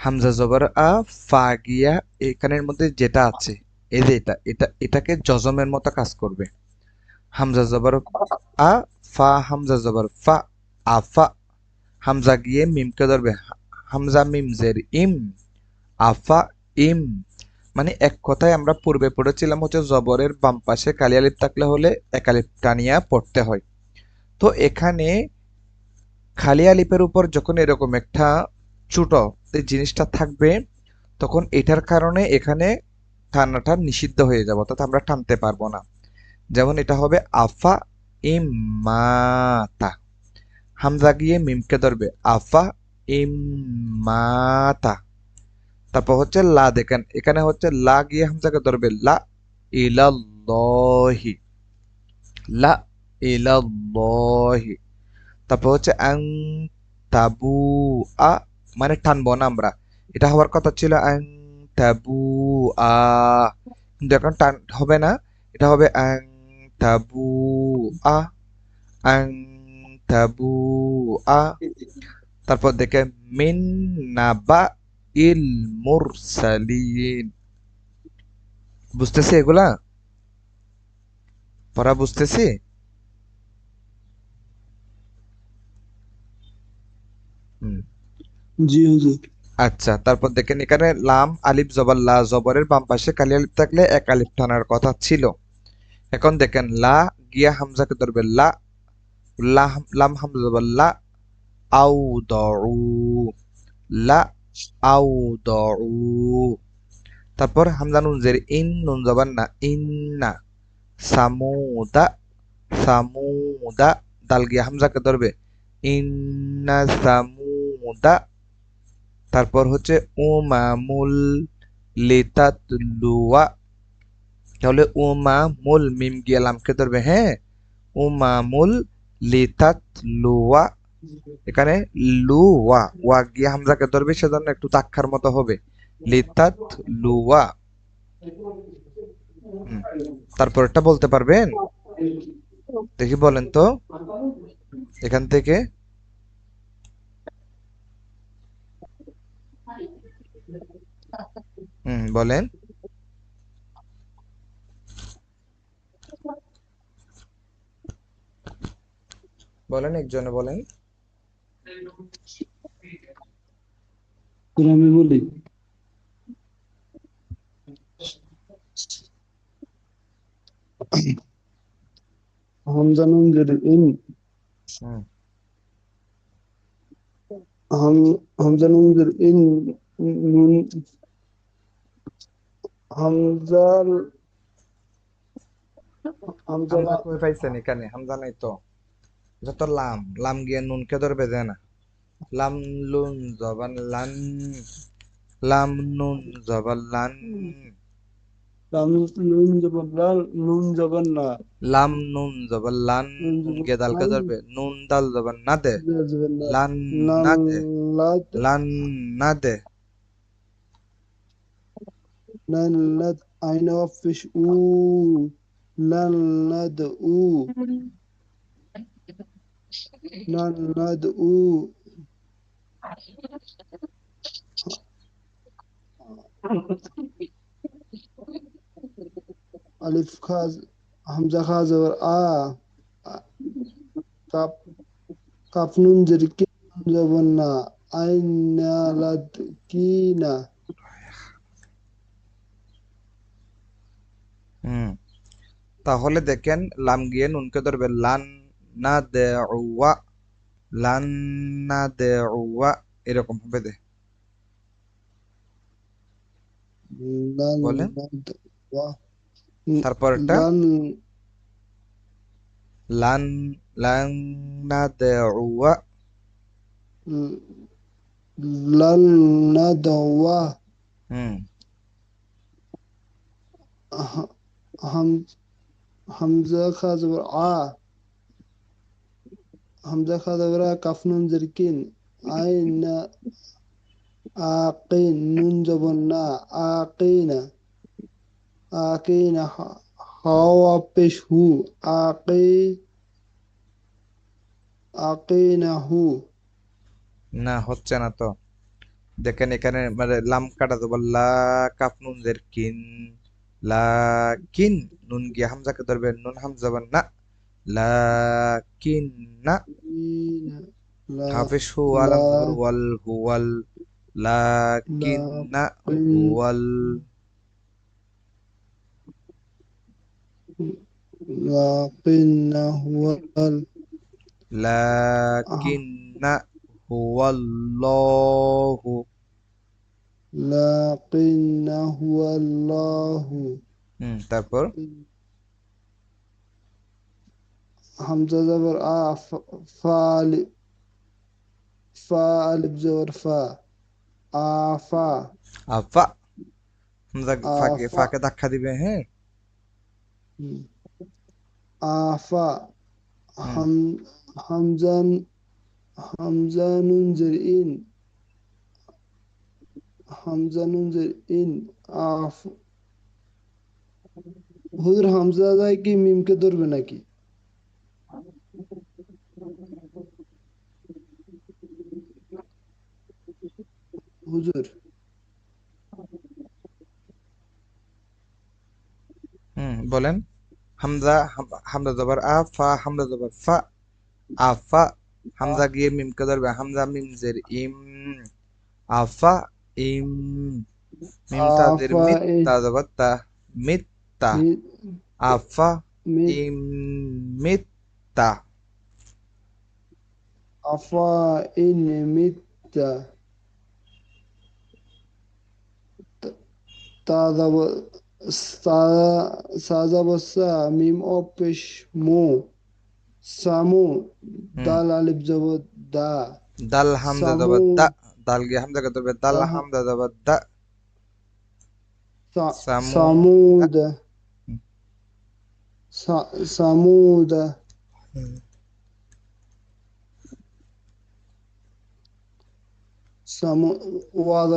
হামজা জবর, আ, ফা, গিয়া, এখানের মধ্যে যেটা আছে, এই যে এটা এটা, এটাকে জজমের মতো কাজ করবে। হামজা জবর, আ, ফা, হামজা জবর, ফা আফা হামজা গিয়ে মিমকে ধরবে, হামজা মিম, জের ইম আফা ইম। মানে এক কথায় আমরা পূর্বে পড়েছিলাম হচ্ছে জবরের বাম পাশে কালি আলিফ থাকলে হলে এক আলিফ টানিয়া পড়তে হয়। তো এখানে খালি আলিফের উপর যখন এরকম একটা ছোট জিনিসটা থাকবে, তখন এটার কারণে এখানে টানাটা নিষিদ্ধ হয়ে যাবে, অর্থাৎ আমরা টানতে পারব না। যেমন এটা হবে আফা ইমাতা হামজা গিয়ে মিমকে ধরবে, আফা ইমাতা তারপর হচ্ছে লা দেখেন, এখানে হচ্ছে লা গিয়ে হামজাকে ধরবে, লা ইলাল্লাহি। লা ইলাল্লাহি। তারপর হচ্ছে আং তাবু আ মানে টানবো না আমরা। এটা হওয়ার কথা ছিল আং তাবু, আ, কিন্তু এখন টান হবে না। এটা হবে আং তাবু, আ আং তাবু, আ। তারপর দেখে মিন নাবা ইল মুরসালিন। বুঝতেছি এগুলা? পড়া বুঝতেছি? হুম। জি আচ্ছা তারপর দেখেন এখানে লাম, আলিফ জবর লা, জবরের বাম পাশে কালি আলিফ থাকলে এক আলিফ টানার কথা ছিল। এখন দেখেন, লা, গিয়া হামজাকে ধরবে লা হাম- লাম, হামজা জবর লা, আউ দউ লা, আউ দউ তারপর হামজা নুন জের, ইন, নুন জবর না, ইন্না, সামুদা সামুদা, দাল গিয়া হামজাকে ধরবে, ইন্না, সামুদা তারপর হচ্ছে উমামুল লিতাতলুয়া। তাহলে উমামুল মিম গিয়ে লামকে ধরবে হ্যাঁ? উমামুল লিতাতলুয়া। এখানে লু ওয়া গিয়ে হামজাকে ধরবে, সেজন্য একটু তাক্ষার মতো হবে। লিতাতলুয়া। হুম। তারপরটা বলতে পারবেন? দেখি বলেন তো। এখান থেকে হুম বলেন। বলেন একজনে বলেন। আমি বলি হামজা নুন ইন হুম। হাম হামজা ইন নুন। হামজা হামজা কই পাইছেন এখানে? হামজা নাই তো। এটা তো লাম লাম গিয়ে নুনকে ধরবে যায় না। লাম লুন জবান লান। লাম নুন জবান লান। লাম নুন জবর লাল নুন জবর না। লাম নুন জবান লান। গিয়ে দালকে লান ধরবে। নুন দাল জবান না দে। লান না দে। লান না দে। لن I know fish. أو لن ندعو لن ندعو ألف خاز حمزة خاز زبر آ آه. كاف كاف نون زركي زبرنا أين لدكينا؟ হুম তাহলে দেখেন লাম গিয়ে নুনকে ধরবে লান না দে ওয়া লান না দে ওয়া এরকম হবে দে লান বলেন। লাদ ওয়া তারপরটা লান লান লান না দে ওয়া লান নাদওয়া হুম হাম জেরকিন না হচ্ছে না তো। দেখেন এখানে মানে লাম কাটা দেবো লা কাফ নুন লাকিন নুন গিয়ে হামজাকে ধরবেন নুন হামজা বান না লাকিন না। হাফিজ হু আলাম ওয়াল হুয়াল লাকিন না হুয়াল লাকিন হুয়াল লাকিন হুয়াল্লাহু লাকিন্নাহু আল্লাহু হুম তারপর? হামজা জবর আ ফা ফা জবর ফা আফা আফা হামজা ফাকে ফাকে ধাক্কা দিবে হ্যাঁ? আফা হাম। হামজান হামজানুন জের ইন হামজানুজের ইন আফ হুজুর হামজা যায় কি মিমকে ধরবে নাকি হুজুর হুম বলেন হামজা হামজা জবর আ ফা হামজা জবর ফা আফা হামজা গিয়ে মিমকে ধরবে হামজা মিমজের ইম আফা ইম মিম তাদের আফা মিত ইম। তা জবর তা মিত তা মি- আফা ইম মিত তা আফা ইন মিত্তা তাজা সাজা বসা মিম অপেশ মু সামু দাল আলিফ জব দা দাল হামজা সামু- দা دال گیا حمدہ کا تو بے دال حمدہ دا دا سامود سامود سامود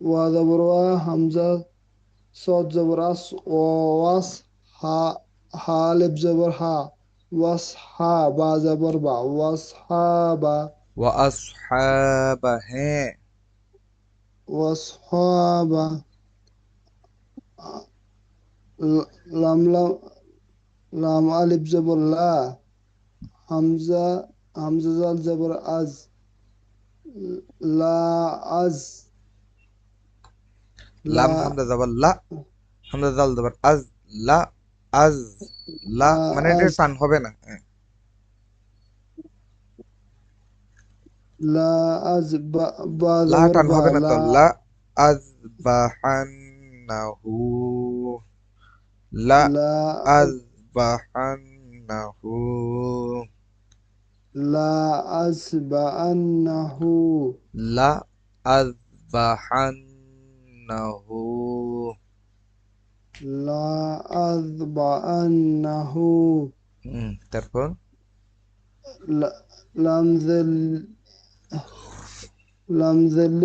وادا بروا حمزہ صوت زبر اس واس ها حالب زبر ها واس ها با زبر با واس ها با ওয়া আসহাবা হ্যাঁ وصحاب ل- لام لام لام ألف زبر لا همزة همزة زال زبر أز لا أز লাম لا হামজা জবর লা হামজা জাল জবর আজ লা আজ লা লা মানে এটা আজ। টান হবে না لا أذبح لا تنهبن لا. أذبحنه. لا أذبحنه. لا أذبحنه لا أذبحنه. لا أذبحنه ترفون لا ذل لم ذل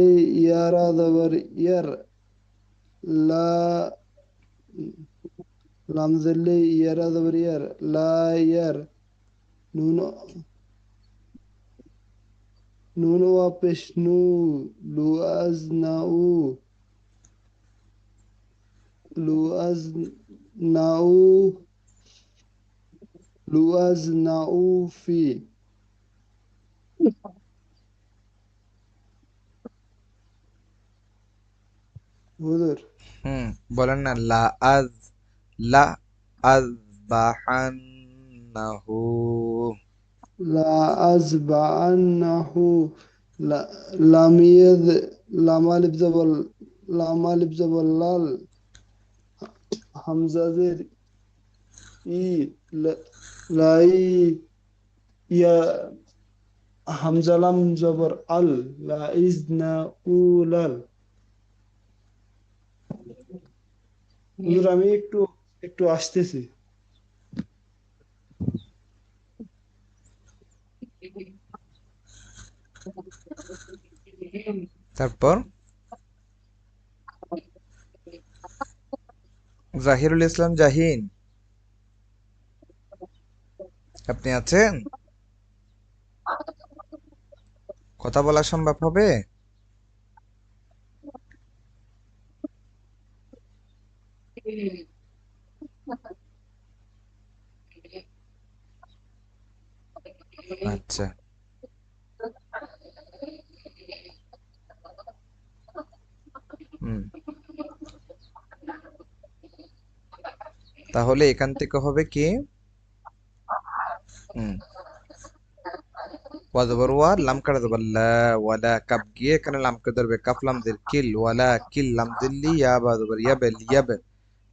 يرى ذبر ير لا لم ذل يرى ذبر ير لا ير نون نون وبشنو لوأزنو بذور بولن لا أذ لا أذبحنه لا أذبحنه لا لم يذ لا مالب زبل لا مالب زبل لال حمزة زير إي لا لا إي يا حمزة لم زبر ال لا إذن أولال হুজুর আমি একটু একটু আসতেছি। তারপর? জাহিরুল ইসলাম জাহিন। আপনি আছেন? কথা বলা সম্ভব হবে? আচ্ছা। তাহলে এখান থেকে হবে কি? হুম। ওয়া জবর ওয়া, লাম কাটা জবর লা কাপ গিয়ে এখানে লাম কে ধরবে। কাফ লাম দের কিল, ওয়ালা কিল, লাম দিল্লি, ইয়া বা জবর ইয়াবে লিয়াবে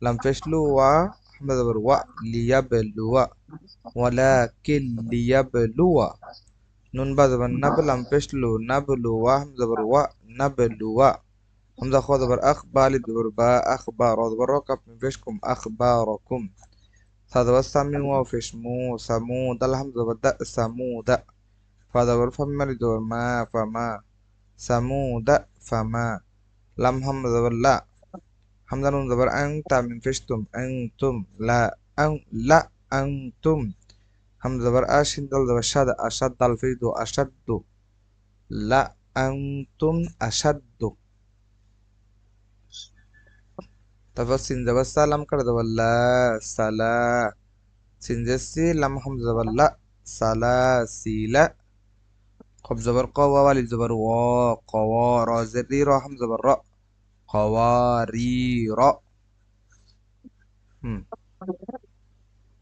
لم تشلوا أحمد و ليبلوا ولكن ليبلوا. نون بدر نب لم تشلوا نبلوا أحمد بروا نبلوا. حمزة خو دبر أخ بر با أخبار دبر. ركب من فيشكم أخباركم. هذا بس سمو وفيش مو سمو ده الحمزة بدأ سمو ده فهذا برفع من دور ما فما سامو دا فما لم حمزة لا حمزة نون زبر أنت من فشتم أنتم لا أن لا أنتم همزة زبر أشد دل زبر شد أشد الفيد أشد لا أنتم أشد তারপর সিন যাবার সালাম করে দেবো লা সালা সিন যাচ্ছি লাম হাম যাবার লা সালা সিলা খব জবর ক ওয়া ওয়ালিদ জবর ও ক ও র জের রি র হাম জবর র ক ওয়া রি র হুম।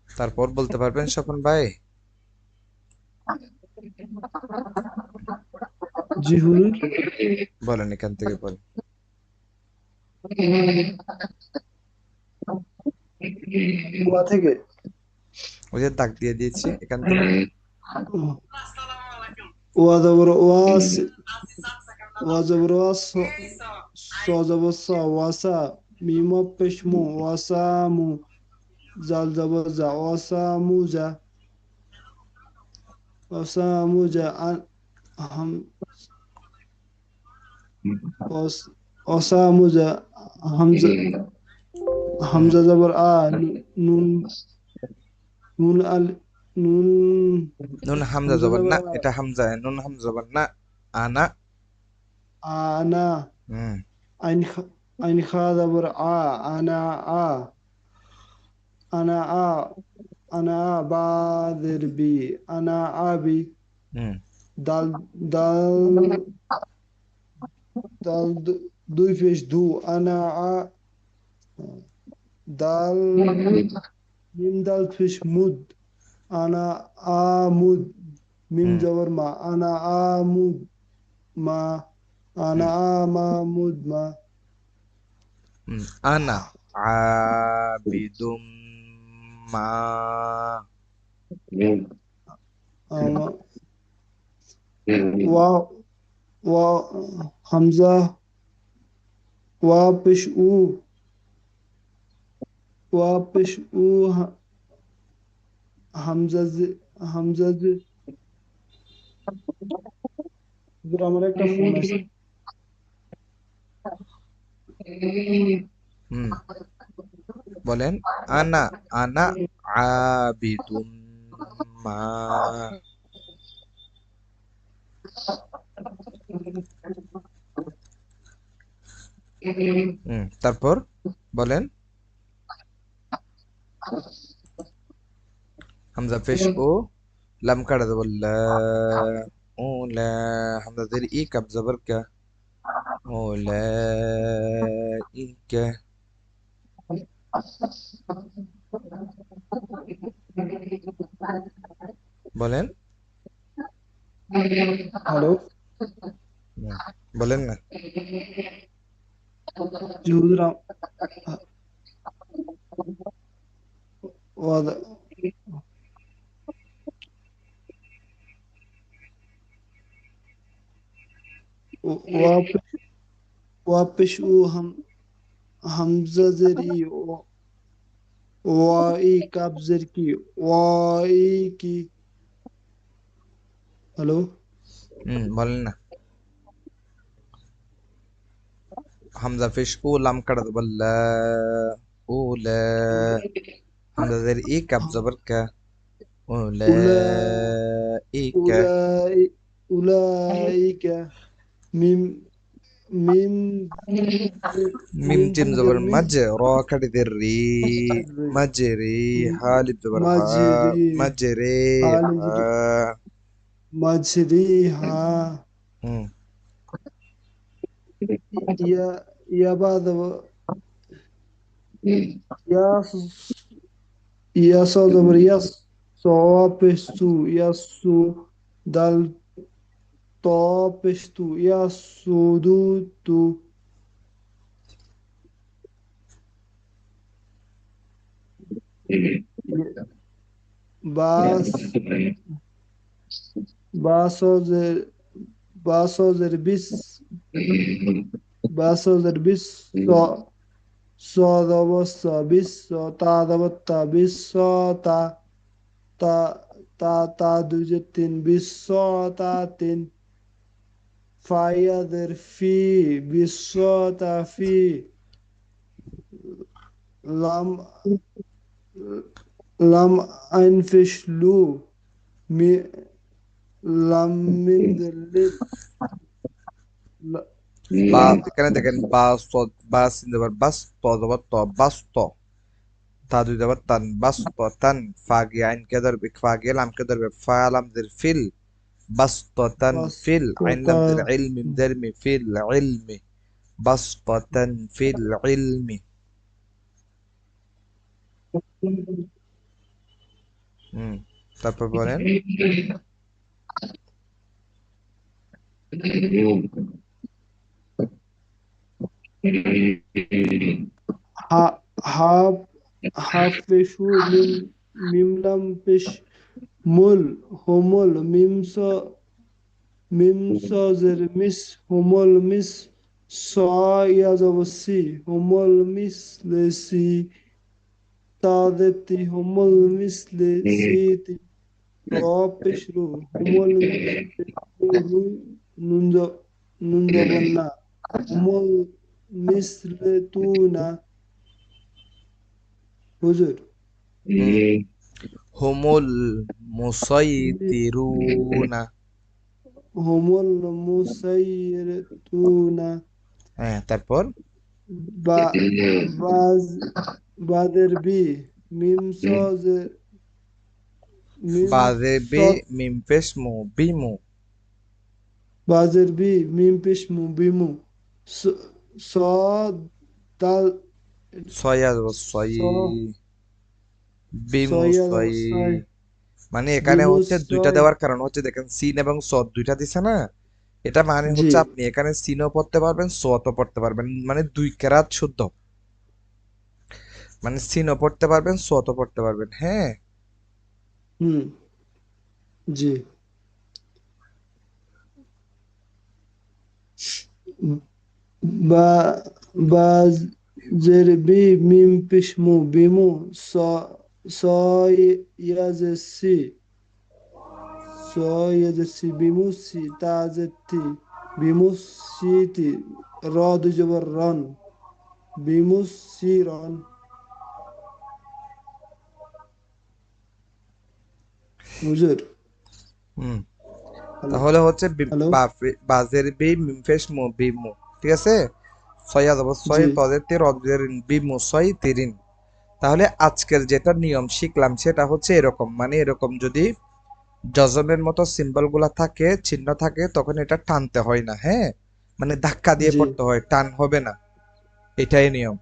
তারপর বলতে পারবেন স্বপন ভাই? জি হুজুর বলেন এখান থেকে বলেন। ওয়া থেকে? ওই যে দাগ দিয়ে দিয়েছি এখান থেকে। ওয়া জবর ওয়া وزبروس سوزبوس واسا ميمو بشمو واسامو زالزبوزا واساموزا واساموزا أهم واساموزا همزة همزة زبر آ نون نون آل نون نون حمزة زبر نا إتا حمزة نون حمزة زبر نا أنا ana أنا hada bir a ana a ana a ana a badir bi ana abi dal dal dal دوی پیش دو. أنا دال میم دال پیش مود. أنا آمود میم جور ما. أنا آمود ما. أنا عمود ما أنا عابد ما و و حمزة وابش أو وابش أو حمزة ز حمزة ز. السلام عليكم. إيه. বলেন, আনা আনা আবিদুম মা। তারপর বলেন। হামজা পেশ ও লাম কাটা দেবো লা ও লা হামজা ই কাপ জবর কা। ও লা ই কা বলেন হ্যালো হুম, বলেন না জি হুজুর واپشو ہم حمزہ ذری وائی قبضر کی وائی کی۔ ہلو؟ بولنا۔ حمزہ فش او لم کڑ بل اول حمزہ زیر ای کب زبر کا اول ای کا اولائک میم मीम मीम जिम जबर मज रा कटिदर री मजरी हालिब जबर मजरी मजरी हा या या बाद या या सो जबर या सो पेस्तु या طابشت يا صدود باس باسوزر باسوزر بس باسوزر بس صادوس بس تادوت بس تا تا تا دوجتين بس تا تين বাস তা ফি লাম লাম আইনফিশ লু মি লাম মিন লিল বা এখানে দেখেন বা স বা বাস ত জবর ত, বাস ত। তা দুই জবর তান, বাস ত তান, ফা আইন কে ধরবে, ফা লাম কে ধরবে, ফা লাম দের ফিল। বাস ত তান ফিল আইন লাম দের ইলম মিম দের মি ফিল ইলমি বাস ত তান ফিল ইলমি হুম তারপর বলেন হা হাফ হাফ পেশু মিম মিমলাম পেশ mol homol mimso mimsozer mis homol mis só yazavasi homol mis lesi tadeti homol mis lesi propishru homol nunjo nunjavanna homol mis letuna huzur হোমল মুসাইতিরুনা। হোমল মুসাইরতুনা হ্যাঁ তারপর? বা বাজ বাদের বি মিম সজে বাজে বে মিম পেশ মু বিমু। বাজের বি মিম পেশ মু বিমু। স দাল সয়া। সয়া মানে এখানে হচ্ছে দুইটা দেওয়ার কারণ হচ্ছে দেখেন সিন এবং সদ দুইটা দিছে না? এটা মানে হচ্ছে আপনি এখানে সিনও পড়তে পারবেন সতও পড়তে পারবেন মানে দুই কেরাত শুদ্ধ। মানে সিনও পড়তে পারবেন সতও পড়তে পারবেন হ্যাঁ? হুম জি। বা বাজের বি মিম পেশ মু বিমু স সি তি র দুই জবর রন বিমু সি রন হুজুর হ্যালো তাহলে হচ্ছে বাজের বি মিম পেশ মু বিমু ঠিক আছে? সয়া জবর সয় জি। তদের তে রদের বিমু সয় তিরিন। তাহলে আজকের যেটা নিয়ম শিখলাম সেটা হচ্ছে এরকম। মানে এরকম যদি ডজনের মতো সিম্বলগুলা থাকে চিহ্ন থাকে তখন এটা টানতে হয় না হ্যাঁ? মানে ধাক্কা দিয়ে পড়তে হয় টান হবে না। এটাই নিয়ম।